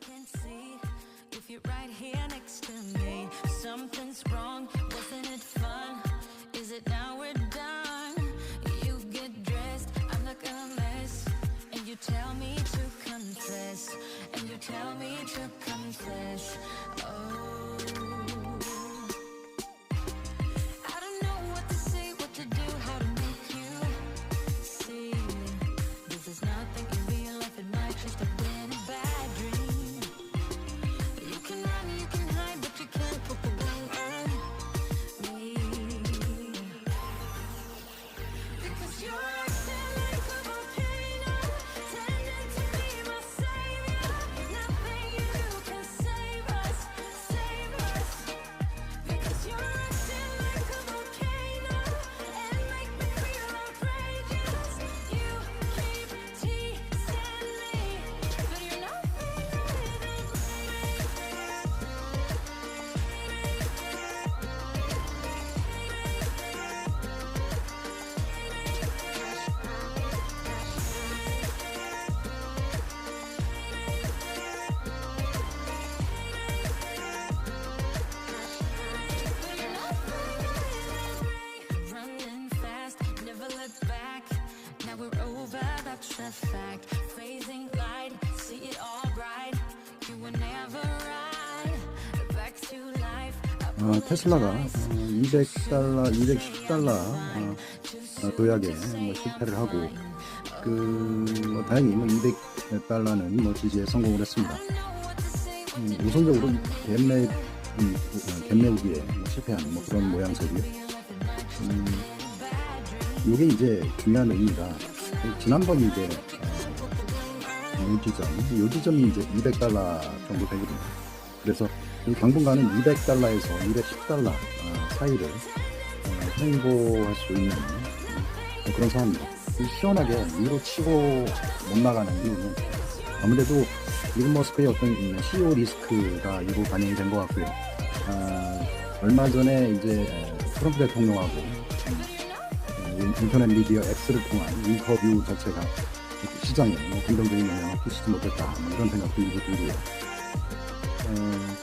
can see if you're right here next to me. Something's wrong, wasn't it fun? Is it now we're done? You get dressed, I look a mess, and you tell me to confess, and you tell me to confess. Oh. yours a fact. Phasing light, see it all bright. You were never right. Back to life. 어, 테슬라가 200달러, 210달러 어, 어, 도약에 뭐 실패를 하고 그 뭐, 다행히 뭐 200달러는 뭐 지지에 성공을 했습니다. 음, 우선적으로 갭매 음, 어, 갭매우기에 뭐 실패한 뭐 그런 모양새고요. 음, 이게 이제 중요한 의미가 지난번 이제 어, 요 지점, 요 지점이 이제 200달러 정도 되거든요. 그래서 이 당분간은 200달러에서 210달러 어, 사이를 어, 행보할 수 있는 어, 그런 상황입니다. 이 시원하게 위로 치고 못 나가는 이유는 아무래도 일론 머스크의 어떤 이 CEO 리스크가 일부 반영이 된 것 같고요. 아, 얼마 전에 이제 트럼프 대통령하고 음, 인터넷 미디어 X를 통한 인터뷰 자체가 시장에 뭐 긍정적인 영향을 끼치지 못했다 뭐 이런 생각도 일부 들고요. 어,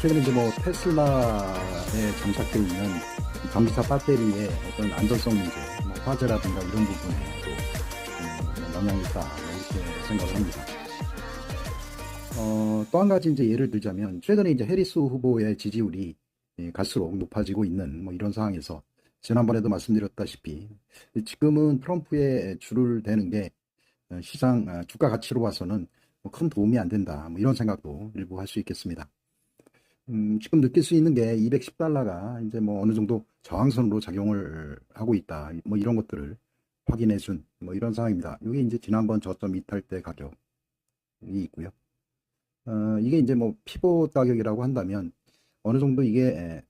최근에 이제 뭐 테슬라에 장착되어 있는 전기차 배터리의 어떤 안전성 문제, 뭐 화재라든가 이런 부분에도 음, 영향이 있다 뭐 이렇게 생각을 합니다. 어, 또 한 가지 이제 예를 들자면 최근에 이제 해리스 후보의 지지율이 예, 갈수록 높아지고 있는 뭐 이런 상황에서 지난번에도 말씀드렸다시피 지금은 트럼프의 줄을 대는 게 어, 시장 아, 주가 가치로 봐서는 뭐큰 도움이 안 된다 뭐 이런 생각도 일부 할 수 있겠습니다. 음, 지금 느낄 수 있는 게 210달러가 이제 뭐 어느 정도 저항선으로 작용을 하고 있다. 뭐 이런 것들을 확인해 준 뭐 이런 상황입니다. 이게 이제 지난번 저점 이탈 때 가격이 있고요. 어, 이게 이제 뭐 피봇 가격이라고 한다면 어느 정도 이게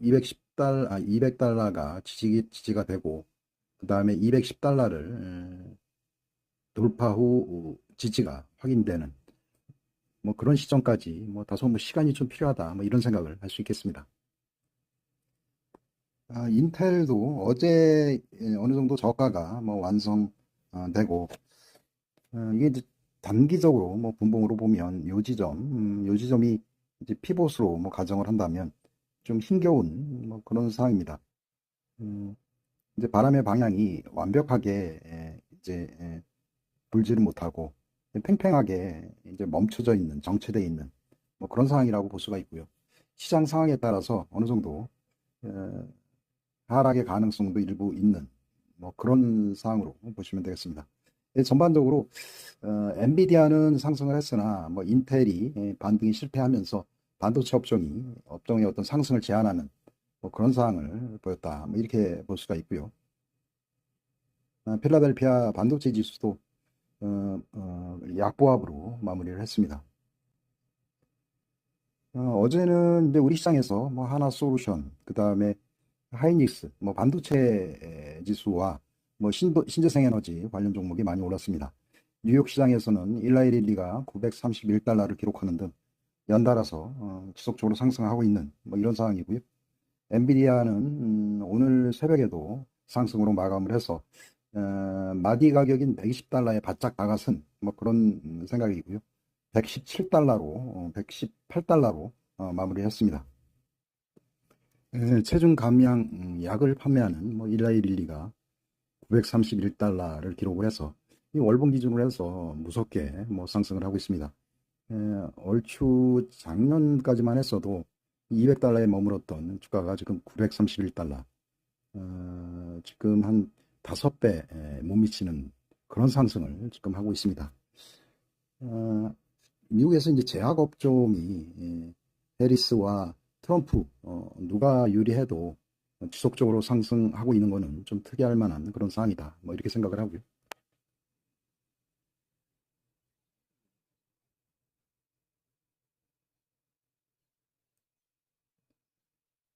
210달, 아, 200달러가 지지, 지지가 되고 그 다음에 210달러를 돌파 후 지지가 확인되는 뭐 그런 시점까지 뭐 다소 뭐 시간이 좀 필요하다 뭐 이런 생각을 할 수 있겠습니다. 아, 인텔도 어제 예, 어느 정도 저가가 뭐 완성되고 어, 이게 이제 단기적으로 뭐 분봉으로 보면 요 지점, 음, 요 지점이 이제 피봇으로 뭐 가정을 한다면 좀 힘겨운 뭐 그런 상황입니다. 음, 이제 바람의 방향이 완벽하게 예, 이제 예, 불지를 못하고 팽팽하게 이제 멈춰져 있는 정체되어 있는 뭐 그런 상황이라고 볼 수가 있고요. 시장 상황에 따라서 어느 정도 어, 하락의 가능성도 일부 있는 뭐 그런 상황으로 보시면 되겠습니다. 예, 전반적으로 어, 엔비디아는 상승을 했으나 뭐 인텔이 예, 반등이 실패하면서 반도체 업종이 업종의 어떤 상승을 제한하는 뭐 그런 상황을 보였다. 뭐 이렇게 볼 수가 있고요. 아, 필라델피아 반도체 지수도 어, 어, 약보합으로 마무리를 했습니다. 어, 어제는 이제 우리 시장에서 뭐 하나 솔루션, 그 다음에 하이닉스, 뭐 반도체 지수와 뭐 신도, 신재생 에너지 관련 종목이 많이 올랐습니다. 뉴욕 시장에서는 일라이 릴리가 931달러를 기록하는 등 연달아서 어, 지속적으로 상승하고 있는 뭐 이런 상황이고요. 엔비디아는 음, 오늘 새벽에도 상승으로 마감을 해서 어, 마디 가격인 120달러에 바짝 나가선 뭐 그런 생각이고요. 117달러로 118달러로 어, 마무리했습니다. 에, 체중 감량 음, 약을 판매하는 뭐 일라이릴리가 931달러를 기록을 해서 이 월봉 기준으로 해서 무섭게 뭐 상승을 하고 있습니다. 에, 얼추 작년까지만 했어도 200달러에 머물었던 주가가 지금 931달러. 어, 지금 한 다섯 배못 미치는 그런 상승을 지금 하고 있습니다. 어, 미국에서 이제 제약 업종이 예, 해리스와 트럼프 어, 누가 유리해도 지속적으로 상승하고 있는 거는 좀 특이할 만한 그런 상황이다. 뭐 이렇게 생각을 하고요.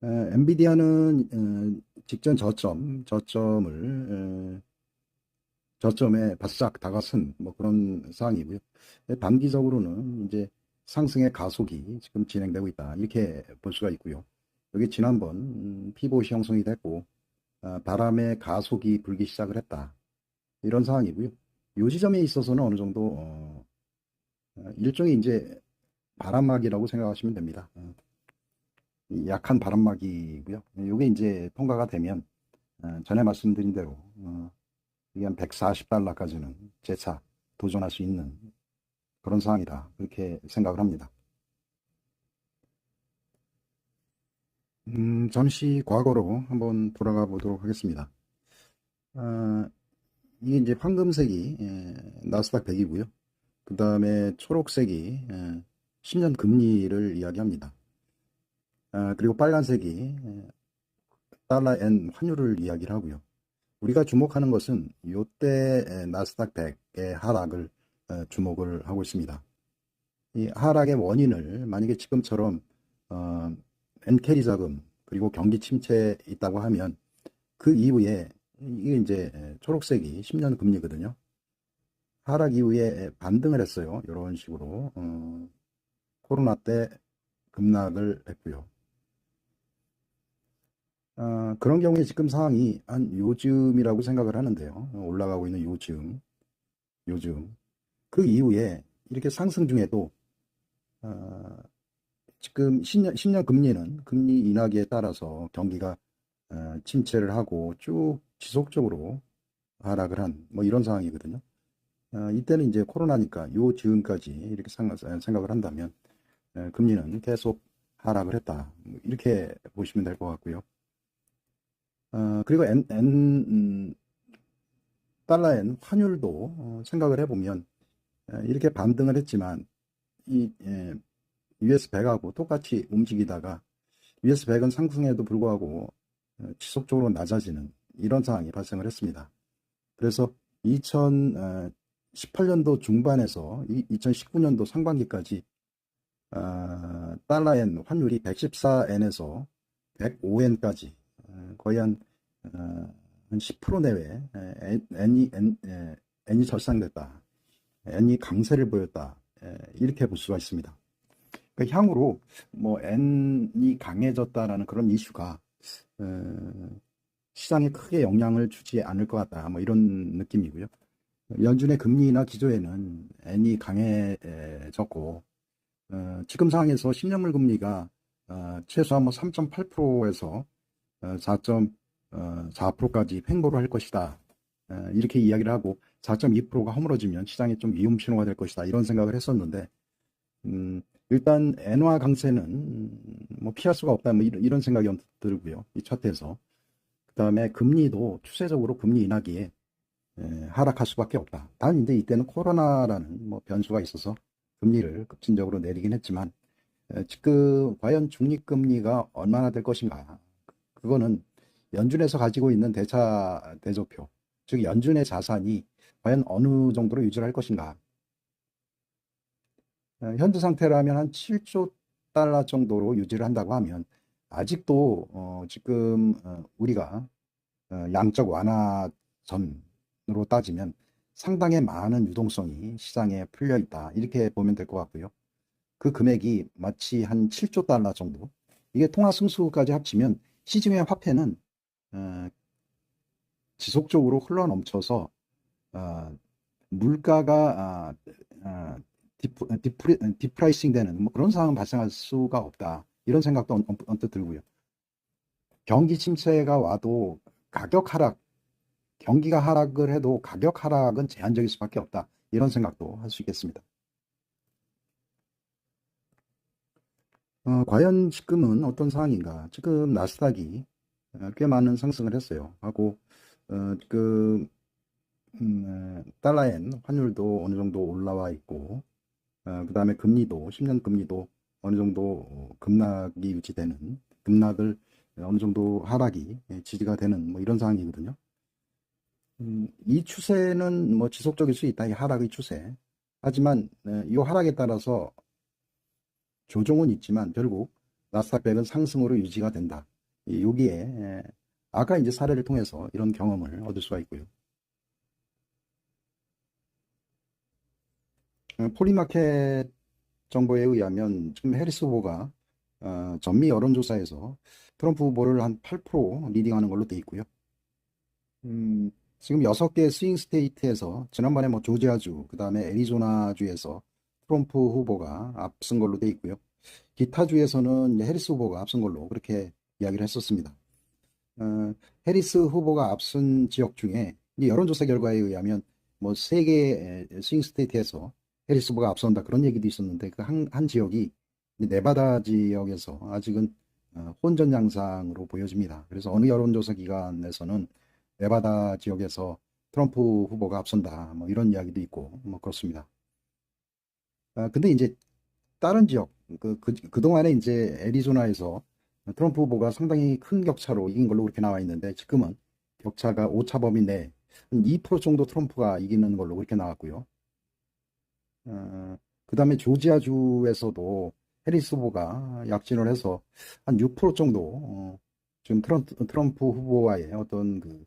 엔비디아는 에, 직전 저점, 저점을 에, 저점에 바싹 다가선 뭐 그런 상황이고요. 에, 단기적으로는 이제 상승의 가속이 지금 진행되고 있다. 이렇게 볼 수가 있고요. 여기 지난번 음, 피봇이 형성이 됐고 아, 바람의 가속이 불기 시작을 했다. 이런 상황이고요. 요 지점에 있어서는 어느 정도 어, 어, 일종의 이제 바람막이라고 생각하시면 됩니다. 약한 바람막이고요. 이게 이제 통과가 되면 어, 전에 말씀드린 대로 어, 이게 한 140달러까지는 재차 도전할 수 있는 그런 상황이다. 그렇게 생각을 합니다. 음, 잠시 과거로 한번 돌아가 보도록 하겠습니다. 아, 이게 이제 황금색이 예, 나스닥 100이고요. 그 다음에 초록색이 예, 10년 금리를 이야기합니다. 아, 그리고 빨간색이 예, 달러 엔 환율을 이야기를 하고요. 우리가 주목하는 것은 이때 예, 나스닥 100의 하락을 어, 주목을 하고 있습니다. 이 하락의 원인을 만약에 지금처럼 어, 엔캐리 자금 그리고 경기 침체 있다고 하면 그 이후에 이게 이제 초록색이 10년 금리거든요. 하락 이후에 반등을 했어요. 이런 식으로 어, 코로나 때 급락을 했고요. 어, 그런 경우에 지금 상황이 한 요즘이라고 생각을 하는데요. 올라가고 있는 요즘, 요즘. 그 이후에 이렇게 상승 중에도 어, 지금 10년, 10년 금리는 금리 인하기에 따라서 경기가 어, 침체를 하고 쭉 지속적으로 하락을 한 뭐 이런 상황이거든요. 어, 이때는 이제 코로나니까 요 즈음까지 이렇게 생각, 생각을 한다면 에, 금리는 계속 하락을 했다. 뭐 이렇게 보시면 될 것 같고요. 어, 그리고 N, N 음, 달러엔 환율도 어, 생각을 해보면 에, 이렇게 반등을 했지만 이 에, US 100하고 똑같이 움직이다가 US 100은 상승에도 불구하고 어, 지속적으로 낮아지는 이런 상황이 발생을 했습니다. 그래서 2018년도 중반에서 2019년도 상반기까지 아, 달러엔 환율이 114엔에서 105엔까지 거의 한, 어, 한10% 내외 엔, 에, 엔이 절상됐다. 엔이 강세를 보였다. 에, 이렇게 볼 수가 있습니다. 그 향후로 뭐 엔이 강해졌다라는 그런 이슈가 어, 시장에 크게 영향을 주지 않을 것 같다. 뭐 이런 느낌이고요. 연준의 금리나 기조에는 엔이 강해졌고 어, 지금 상황에서 10년물 금리가 어, 최소한 뭐 3.8%에서 4.4%까지 횡보를 할 것이다. 어, 이렇게 이야기를 하고 4.2%가 허물어지면 시장에 좀 위험 신호가 될 것이다. 이런 생각을 했었는데 음, 일단 엔화 강세는 음, 뭐 피할 수가 없다. 뭐 이런, 생각이 들고요. 이 차트에서. 그 다음에 금리도 추세적으로 금리 인하기에 에, 하락할 수밖에 없다. 단 이제 이때는 코로나라는 뭐 변수가 있어서 금리를 급진적으로 내리긴 했지만 에, 지금 과연 중립 금리가 얼마나 될 것인가? 그거는 연준에서 가지고 있는 대차 대조표, 즉 연준의 자산이 과연 어느 정도로 유지를 할 것인가? 어, 현재 상태라면 한 7조 달러 정도로 유지를 한다고 하면 아직도 어, 지금 어, 우리가 어, 양적 완화 전으로 따지면 상당히 많은 유동성이 시장에 풀려 있다 이렇게 보면 될 것 같고요. 그 금액이 마치 한 7조 달러 정도 이게 통화 승수까지 합치면 시중의 화폐는 어, 지속적으로 흘러 넘쳐서 어, 물가가 아, 아, 디프, 디프라이싱 되는 뭐 그런 상황은 발생할 수가 없다. 이런 생각도 언- 언뜻 들고요. 경기 침체가 와도 가격 하락, 경기가 하락을 해도 가격 하락은 제한적일 수밖에 없다. 이런 생각도 할 수 있겠습니다. 어, 과연 지금은 어떤 상황인가? 지금 나스닥이 어, 꽤 많은 상승을 했어요. 하고 어, 그 음, 에, 달러엔 환율도 어느 정도 올라와 있고 어, 그 다음에 금리도 10년 금리도 어느 정도 어, 급락이 유지되는 급락을 어느 정도 하락이 예, 지지가 되는 뭐 이런 상황이거든요. 음, 이 추세는 뭐 지속적일 수 있다. 이 하락의 추세. 하지만 에, 이 하락에 따라서 조정은 있지만 결국 나스닥백은 상승으로 유지가 된다. 이 여기에 에, 아까 이제 사례를 통해서 이런 경험을 얻을 수가 있고요. 어, 폴리마켓 정보에 의하면 지금 해리스 후보가 어, 전미 여론조사에서 트럼프 후보를 한 8% 리딩하는 걸로 돼 있고요. 음, 지금 6개 스윙 스테이트에서 지난번에 뭐 조지아주, 그 다음에 애리조나주에서 트럼프 후보가 앞선 걸로 돼 있고요. 기타 주에서는 이제 해리스 후보가 앞선 걸로 그렇게 이야기를 했었습니다. 어, 해리스 후보가 앞선 지역 중에 이 여론조사 결과에 의하면 뭐 세 개 스윙 스테이트에서 해리스 후보가 앞선다 그런 얘기도 있었는데 그한 한 지역이 네바다 지역에서 아직은 어, 혼전 양상으로 보여집니다. 그래서 어느 여론조사 기관에서는 네바다 지역에서 트럼프 후보가 앞선다 뭐 이런 이야기도 있고 뭐 그렇습니다. 아, 근데 이제 다른 지역 그, 그 그동안에 이제 애리조나에서 트럼프 후보가 상당히 큰 격차로 이긴 걸로 그렇게 나와 있는데 지금은 격차가 오차 범위 내한2% 정도 트럼프가 이기는 걸로 그렇게 나왔고요. 어, 그 다음에 조지아주에서도 해리스 후보가 약진을 해서 한 6% 정도 어, 지금 트럼프, 트럼프 후보와의 어떤 그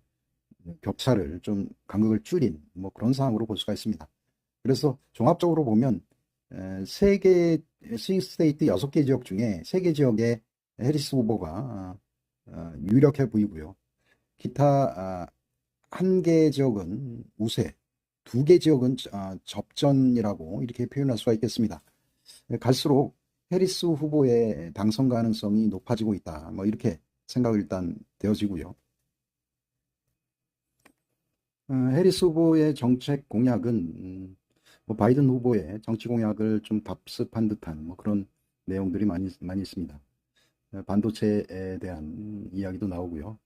격차를 좀 간극을 줄인 뭐 그런 상황으로 볼 수가 있습니다. 그래서 종합적으로 보면 세개 스윙 스테이트 6개 지역 중에 3개 지역에 해리스 후보가 어, 유력해 보이고요. 기타 한 개 지역은 우세, 두 개 지역은 아, 접전이라고 이렇게 표현할 수가 있겠습니다. 갈수록 해리스 후보의 당선 가능성이 높아지고 있다. 뭐 이렇게 생각이 일단 되어지고요. 어, 해리스 후보의 정책 공약은 음, 뭐 바이든 후보의 정치 공약을 좀 답습한 듯한 뭐 그런 내용들이 많이 많이 있습니다. 어, 반도체에 대한 이야기도 나오고요.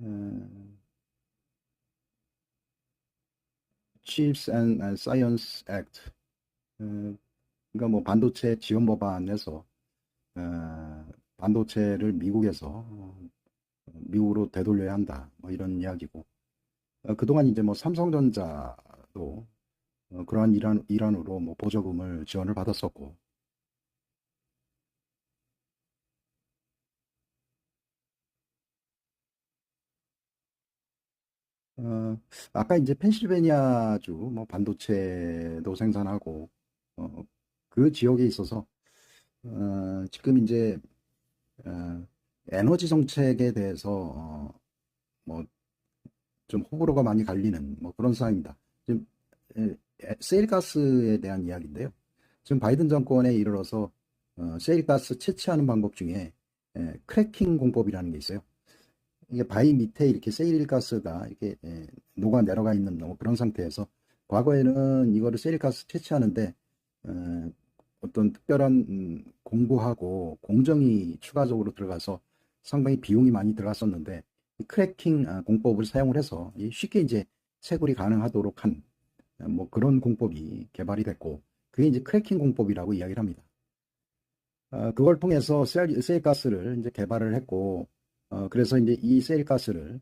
음, Chips and Science Act. 어, 그러니까 뭐 반도체 지원 법안에서 어, 반도체를 미국에서 어, 미국으로 되돌려야 한다. 뭐 이런 이야기고. 어, 그동안 이제 뭐 삼성전자도 어, 그러한 일환, 일환으로 뭐 보조금을 지원을 받았었고. 어, 아까 이제 펜실베니아주 뭐 반도체도 생산하고 어, 그 지역에 있어서 어, 지금 이제 어, 에너지 정책에 대해서 어, 뭐좀 호불호가 많이 갈리는 뭐 그런 상황입니다. 지금 에, 에, 세일가스에 대한 이야기인데요. 지금 바이든 정권에 이르러서 어, 세일가스 채취하는 방법 중에 에, 크래킹 공법이라는 게 있어요. 이게 바위 밑에 이렇게 세일가스가 이렇게 에, 녹아 내려가 있는 뭐 그런 상태에서 과거에는 이거를 세일가스 채취하는데 어, 어떤 특별한 음, 공부하고 공정이 추가적으로 들어가서 상당히 비용이 많이 들어갔었는데 이 크래킹 아, 공법을 사용을 해서 이 쉽게 이제 채굴이 가능하도록 한 뭐 그런 공법이 개발이 됐고 그게 이제 크래킹 공법이라고 이야기를 합니다. 어, 그걸 통해서 세일, 세일가스를 이제 개발을 했고 어, 그래서 이제 이 세일가스를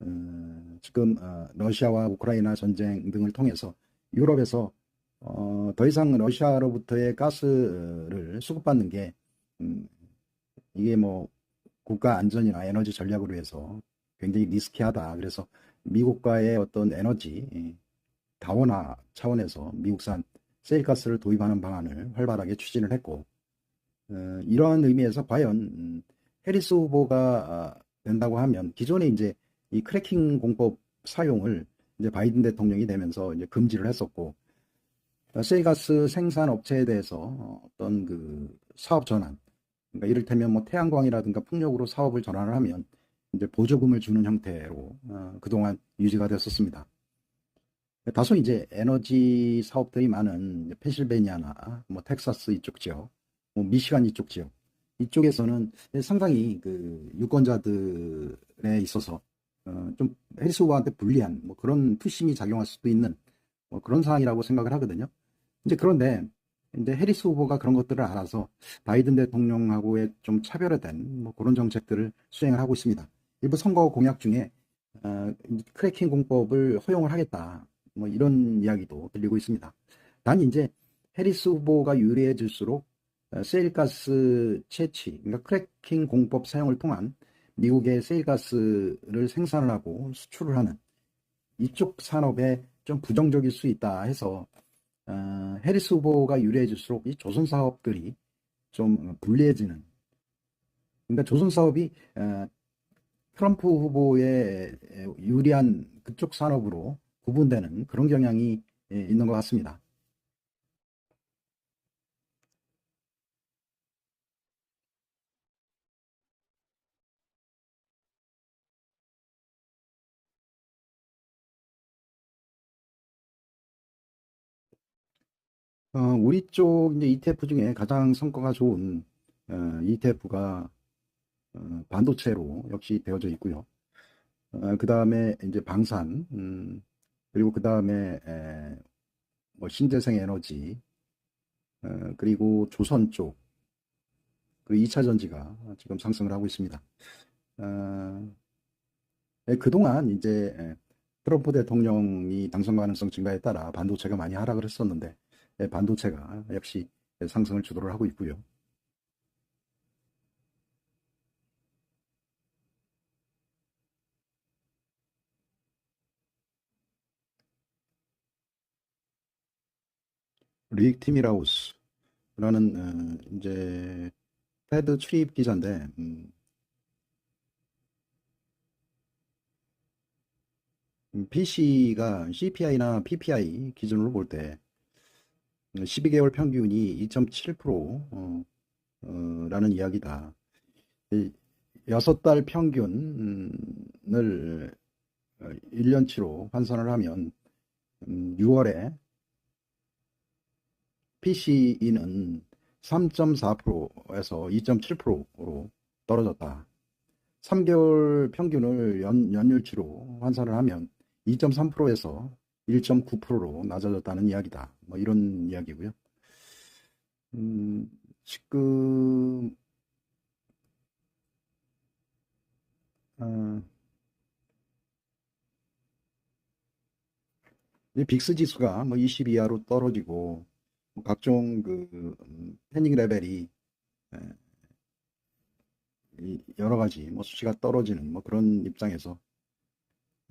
어, 지금 어, 러시아와 우크라이나 전쟁 등을 통해서 유럽에서 어, 더 이상 러시아로부터의 가스를 수급받는 게 음, 이게 뭐 국가 안전이나 에너지 전략으로 해서 굉장히 리스키하다. 그래서 미국과의 어떤 에너지 예, 다원화 차원에서 미국산 세일가스를 도입하는 방안을 활발하게 추진을 했고 어, 이러한 의미에서 과연 음, 해리스 후보가 아, 된다고 하면 기존에 이제 이 크래킹 공법 사용을 이제 바이든 대통령이 되면서 이제 금지를 했었고 세이가스 생산 업체에 대해서 어, 어떤 그 사업 전환, 그러니까 이를테면 뭐 태양광이라든가 풍력으로 사업을 전환을 하면 이제 보조금을 주는 형태로 어, 그동안 유지가 됐었습니다. 다소 이제 에너지 사업들이 많은 펜실베니아나 뭐 텍사스 이쪽 지역, 뭐 미시간 이쪽 지역 이쪽에서는 상당히 그 유권자들에 있어서 어, 좀 후보한테 불리한 뭐 그런 투심이 작용할 수도 있는 뭐 그런 상황이라고 생각을 하거든요. 이제 그런데 이제 해리스 후보가 그런 것들을 알아서 바이든 대통령하고의 좀 차별화된 뭐 그런 정책들을 수행을 하고 있습니다. 일부 선거 공약 중에 어, 크래킹 공법을 허용을 하겠다. 뭐 이런 이야기도 들리고 있습니다. 단 이제 해리스 후보가 유리해질수록 어, 세일가스 채취, 그러니까 크래킹 공법 사용을 통한 미국의 세일가스를 생산을 하고 수출을 하는 이쪽 산업에 좀 부정적일 수 있다 해서 어, 해리스 후보가 유리해질수록 이 조선 사업들이 좀 불리해지는 그러니까 조선 사업이 어, 트럼프 후보의 유리한 그쪽 산업으로 구분되는 그런 경향이 예, 있는 것 같습니다. 어, 우리 쪽 이제 ETF 중에 가장 성과가 좋은 어, ETF가 어, 반도체로 역시 되어져 있고요. 그 다음에 이제 방산, 음, 그리고 그 다음에 뭐 신재생 에너지, 어, 그리고 조선 쪽, 그리고 2차 전지가 지금 상승을 하고 있습니다. 어, 예, 그동안 이제 예, 트럼프 대통령이 당선 가능성 증가에 따라 반도체가 많이 하락을 했었는데 예, 반도체가 역시 상승을 주도를 하고 있고요. 리익 티미라우스라는 어, 이제 패드 출입 기자인데 음, PC가 CPI나 PPI 기준으로 볼 때 12개월 평균이 2.7% 어, 어, 라는 이야기다. 6달 평균을 1년치로 환산을 하면 6월에 PCE는 3.4%에서 2.7%로 떨어졌다. 3개월 평균을 연, 연율치로 환산을 하면 2.3%에서 1.9%로 낮아졌다는 이야기다. 뭐 이런 이야기고요. 음, 지금 어, 이 빅스 지수가 뭐 20 이하로 떨어지고 뭐 각종 그 음, 패닉 레벨이 에, 이 여러 가지 뭐 수치가 떨어지는 뭐 그런 입장에서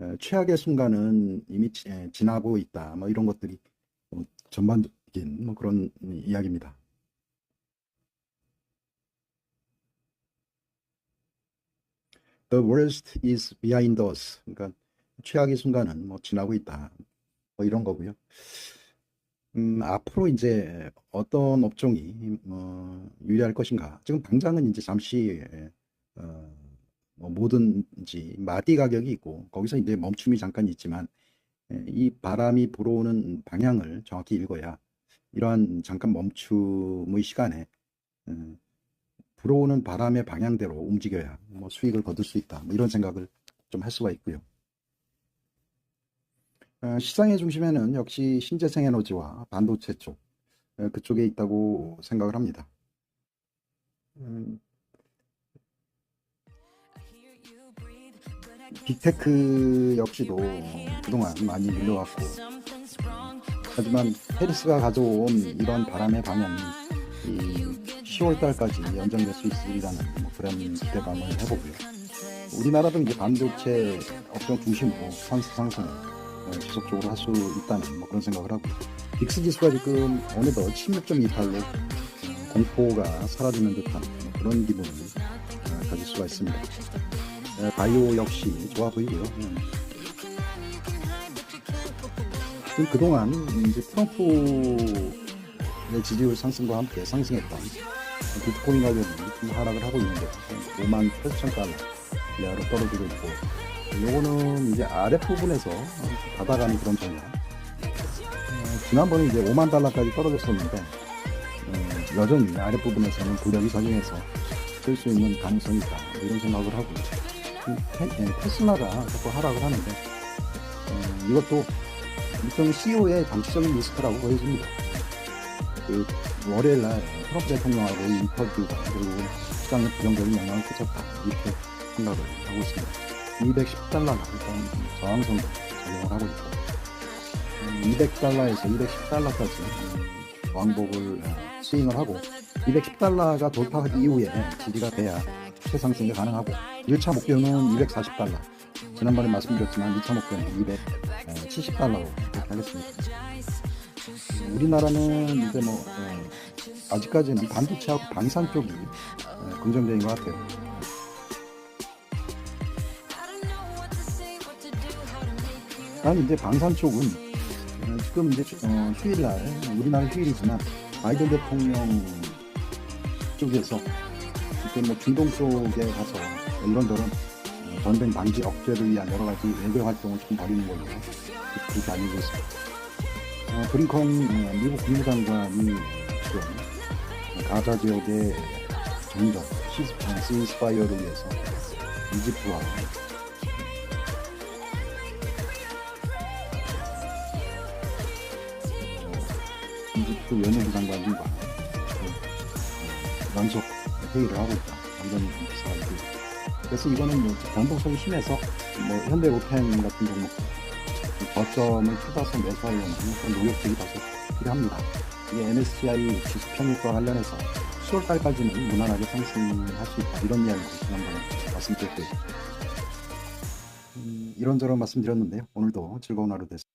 에, 최악의 순간은 이미 지, 에, 지나고 있다. 뭐 이런 것들이 뭐 전반적인 뭐 그런 이야기입니다. The worst is behind us. 그러니까 최악의 순간은 뭐 지나고 있다. 뭐 이런 거고요. 음, 앞으로 이제 어떤 업종이 뭐 유리할 것인가? 지금 당장은 이제 잠시 어, 뭐 뭐든지 마디 가격이 있고 거기서 이제 멈춤이 잠깐 있지만 에, 이 바람이 불어오는 방향을 정확히 읽어야 이러한 잠깐 멈춤의 시간에 에, 불어오는 바람의 방향대로 움직여야 뭐 수익을 거둘 수 있다. 뭐 이런 생각을 좀 할 수가 있고요. 어, 시장의 중심에는 역시 신재생 에너지와 반도체 쪽 어, 그쪽에 있다고 생각을 합니다. 음, 빅테크 역시도 그동안 많이 밀려왔고 하지만 해리스가 가져온 이런 바람의 방향이 이 10월 달까지 연장될 수 있으리라는 뭐 그런 기대감을 해보고요. 우리나라도 이제 반도체 업종 중심으로 산수 상승을 어, 지속적으로 할 수 있다는 뭐 그런 생각을 하고 빅스 지수가 지금 어느덧 16.28로 공포가 사라지는 듯한 뭐 그런 기분을 어, 가질 수가 있습니다. 에, 바이오 역시 좋아 보이고요. 음. 지금 그동안 이제 트럼프의 지지율 상승과 함께 상승했던 비트코인 가격이 좀 하락을 하고 있는데 5만 8천 달러 이하로 떨어지고 있고 요거는 이제 아랫부분에서 받아가는 그런 전략 어, 지난번에 이제 5만 달러까지 떨어졌었는데 어, 여전히 아랫부분에서는 부력이 작용해서 쓸 수 있는 가능성이 있다 이런 생각을 하고 이 테, 예, 테슬라가 자꾸 하락을 하는데 어, 이것도 일종의 CEO의 정치적인 리스크라고 보여집니다. 그 월요일 날 트럼프 대통령하고의 인터뷰가 결국은 시장에 부정적인 영향을 끼쳤다 이렇게 생각을 하고 있습니다. 210달러가 일단 저항선도 작용을 하고 있고 200달러에서 210달러까지 왕복을 어, 스윙을 하고 210달러가 돌파하기 이후에 지지가 돼야 최상승이 가능하고 1차 목표는 240달러 지난번에 말씀드렸지만 2차 목표는 270달러로 그렇게 하겠습니다. 우리나라는 이제 뭐 어, 아직까지는 반도체하고 방산 쪽이 어, 긍정적인 것 같아요. 난 이제 방산 쪽은 어, 지금 이제 어, 휴일날 우리나라 휴일이지만 바이든 대통령 쪽에서 지금 뭐 중동 쪽에 가서 이런저런 어, 전쟁 방지 억제를 위한 여러 가지 외교 활동을 좀 벌이는 걸로 그렇게 알려져 있습니다. 어, 브링컨 어, 미국 국무장관이 지금 가자 지역의 정전, 시스파이어를 위해서 이집트와 장관과 그, 연속 회의를 하고 있다. 이런 기사가 있고 그래서 이거는 뭐 변동성이 심해서 뭐 현대 오펜 같은 종목 저점을 찾아서 매수하려는 그런 노력들이 다소 필요합니다. 이게 MSCI 지수 평균과 관련해서 10월 달까지는 무난하게 상승할 수 있다. 이런 이야기 지난번에 말씀드렸고요. 음, 이런저런 말씀드렸는데요. 오늘도 즐거운 하루 되세요.